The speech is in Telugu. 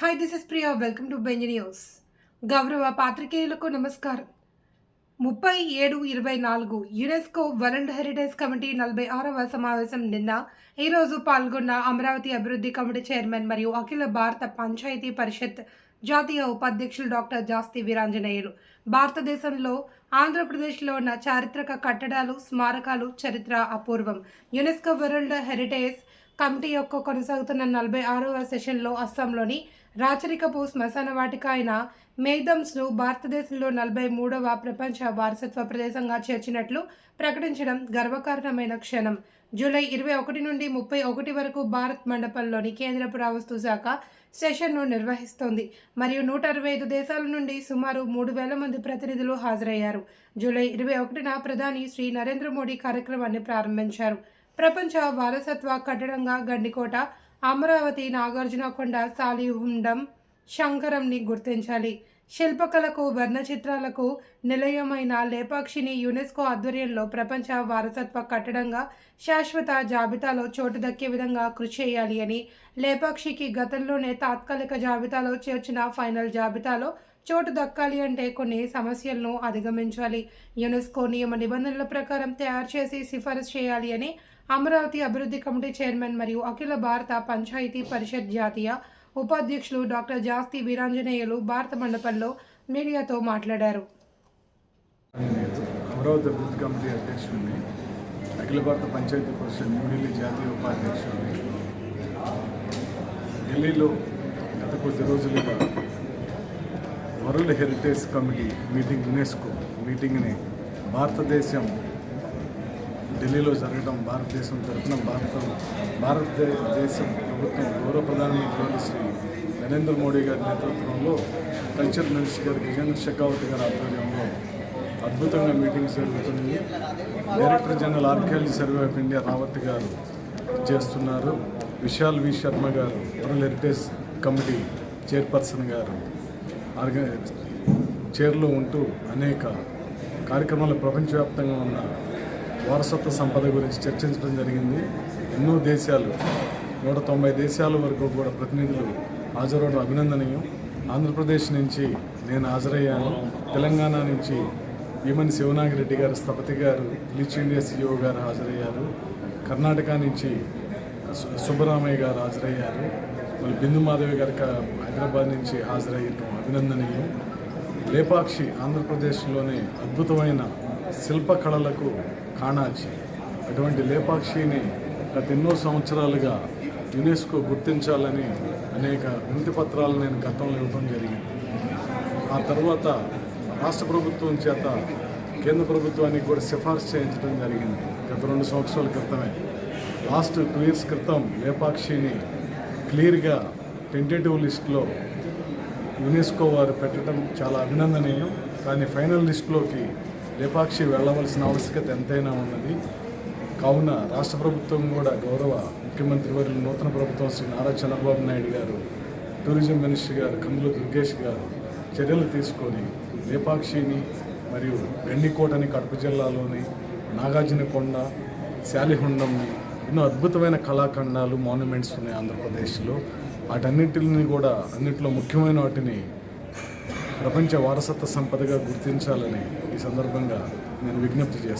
Hi this is Priya welcome to Benz news గౌరవ పాత్రికేయులకు నమస్కారం ముప్పై ఏడు ఇరవై నాలుగు యునెస్కో వరల్డ్ హెరిటేజ్ కమిటీ నలభై ఆరవ సమావేశం నిన్న ఈరోజు పాల్గొన్న అమరావతి అభివృద్ధి కమిటీ చైర్మన్ మరియు అఖిల భారత పంచాయతీ పరిషత్ జాతీయ ఉపాధ్యక్షులు డాక్టర్ జాస్తి వీరాంజనేయులు. భారతదేశంలో ఆంధ్రప్రదేశ్లో ఉన్న చారిత్రక కట్టడాలు స్మారకాలు చరిత్ర అపూర్వం. యునెస్కో వరల్డ్ హెరిటేజ్ కమిటీ యొక్క కొనసాగుతున్న నలభై ఆరవ సెషన్లో అస్సాంలోని రాచరికపు శ్మశాన వాటిక అయిన మేధమ్స్ను భారతదేశంలో నలభై మూడవ ప్రపంచ వారసత్వ ప్రదేశంగా చేర్చినట్లు ప్రకటించడం గర్వకారణమైన క్షణం. జూలై ఇరవై ఒకటి నుండి ముప్పై ఒకటి వరకు భారత్ మండపంలోని కేంద్ర పురావస్తు శాఖ సెషన్ను నిర్వహిస్తోంది. మరియు నూట అరవై ఐదు దేశాల నుండి సుమారు మూడు వేల మంది ప్రతినిధులు హాజరయ్యారు. జూలై ఇరవై ఒకటిన ప్రధాని శ్రీ నరేంద్ర మోడీ కార్యక్రమాన్ని ప్రారంభించారు. ప్రపంచ వారసత్వ కట్టడంగా గండికోట అమరావతి నాగార్జునకొండ సాలిహుండం శంకరంని గుర్తించాలి. శిల్పకళకు వర్ణచిత్రాలకు నిలయమైన లేపాక్షిని యునెస్కో ఆధ్వర్యంలో ప్రపంచ వారసత్వ కట్టడంగా శాశ్వత జాబితాలో చోటు దక్కే విధంగా కృషి చేయాలి అని లేపాక్షికి గతంలోనే తాత్కాలిక జాబితాలో చేర్చిన ఫైనల్ జాబితాలో చోటు దక్కాలి అంటే కొన్ని సమస్యలను అధిగమించాలి. యునెస్కో నియమ నిబంధనల ప్రకారం తయారు చేసి సిఫారసు చేయాలి అని అమరావతి అభివృద్ధి కమిటీ చైర్మన్ మరియు అఖిల భారత పంచాయతీ పరిషత్ జాతీయ ఉపాధ్యక్షులు డాక్టర్ జాస్తి వీరాంజనేయులు భారత మండపంలో మీడియాతో మాట్లాడారు. అమరావతి అభివృద్ధి కమిటీ అధ్యక్షుడిని అఖిల భారత పంచాయతీ పరిషత్ న్యూఢిల్లీ జాతీయ ఉపాధ్యక్షుడిని ఢిల్లీలో గత కొద్ది రోజులుగా world heritage committee meeting UNESCO మీటింగ్ని భారతదేశం ఢిల్లీలో జరగడం భారతదేశం తరఫున భారత భారతదేశ ప్రభుత్వం గౌరవ ప్రధానమంత్రి శ్రీ నరేంద్ర మోడీ గారి నేతృత్వంలో కల్చర్ మినిస్టర్ గారు విజేంద్ర షెకావత్ గారి ఆధ్వర్యంలో అద్భుతంగా మీటింగ్ జరుగుతుంది director general archaeology survey of India Rawat గారు చేస్తున్నారు. విశాల్ వి. శర్మ గారు వరల్డ్ హెరిటేజ్ కమిటీ చైర్పర్సన్ గారు ఆర్గనైజ్ చైర్లో ఉంటూ అనేక కార్యక్రమాలు ప్రపంచవ్యాప్తంగా ఉన్న వారసత్వ సంపద గురించి చర్చించడం జరిగింది. ఎన్నో దేశాలు నూట తొంభై దేశాల వరకు కూడా ప్రతినిధులు హాజరవడం అభినందనీయం. ఆంధ్రప్రదేశ్ నుంచి నేను హాజరయ్యాను. తెలంగాణ నుంచి ఈమని శివనాగిరెడ్డి గారు స్థపతి గారు లిచ్ ఇండియా సిఇఓ గారు హాజరయ్యారు. కర్ణాటక నుంచి సుబ్బరామయ్య గారు హాజరయ్యారు. మరి బిందు మాధవి గారు హైదరాబాద్ నుంచి హాజరయ్యడం అభినందనీయం. లేపాక్షి ఆంధ్రప్రదేశ్లోనే అద్భుతమైన శిల్పకళలకు కాణాచి. అటువంటి లేపాక్షిని గత ఎన్నో సంవత్సరాలుగా యునెస్కో గుర్తించాలని అనేక వినతి పత్రాలు నేను గతంలో ఇవ్వడం జరిగింది. ఆ తర్వాత రాష్ట్ర ప్రభుత్వం చేత కేంద్ర ప్రభుత్వానికి కూడా సిఫార్సు చేయించడం జరిగింది గత రెండు సంవత్సరాల క్రితమే. లాస్ట్ టూ ఇయర్స్ క్రితం లేపాక్షిని క్లియర్గా టెంటేటివ్ లిస్ట్లో యునెస్కో వారు పెట్టడం చాలా అభినందనీయం. కానీ ఫైనల్ లిస్టులోకి లేపాక్షి వెళ్ళవలసిన ఆవశ్యకత ఎంతైనా ఉన్నది. కావున రాష్ట్ర ప్రభుత్వం కూడా గౌరవ ముఖ్యమంత్రి వారి నూతన ప్రభుత్వం శ్రీ నారా చంద్రబాబు నాయుడు గారు టూరిజం మినిస్టర్ గారు కందుల దుర్గేష్ గారు చర్యలు తీసుకొని లేపాక్షిని మరియు గండికోటని కడప జిల్లాలోని నాగార్జునకొండ శాలిహుండంని ఎన్నో అద్భుతమైన కళాఖండాలు మాన్యుమెంట్స్ ఉన్నాయి ఆంధ్రప్రదేశ్లో. వాటన్నిటిని కూడా అన్నింటిలో ముఖ్యమైన వాటిని ప్రపంచ వారసత్వ సంపదగా గుర్తించాలని ఈ సందర్భంగా నేను విజ్ఞప్తి చేస్తాను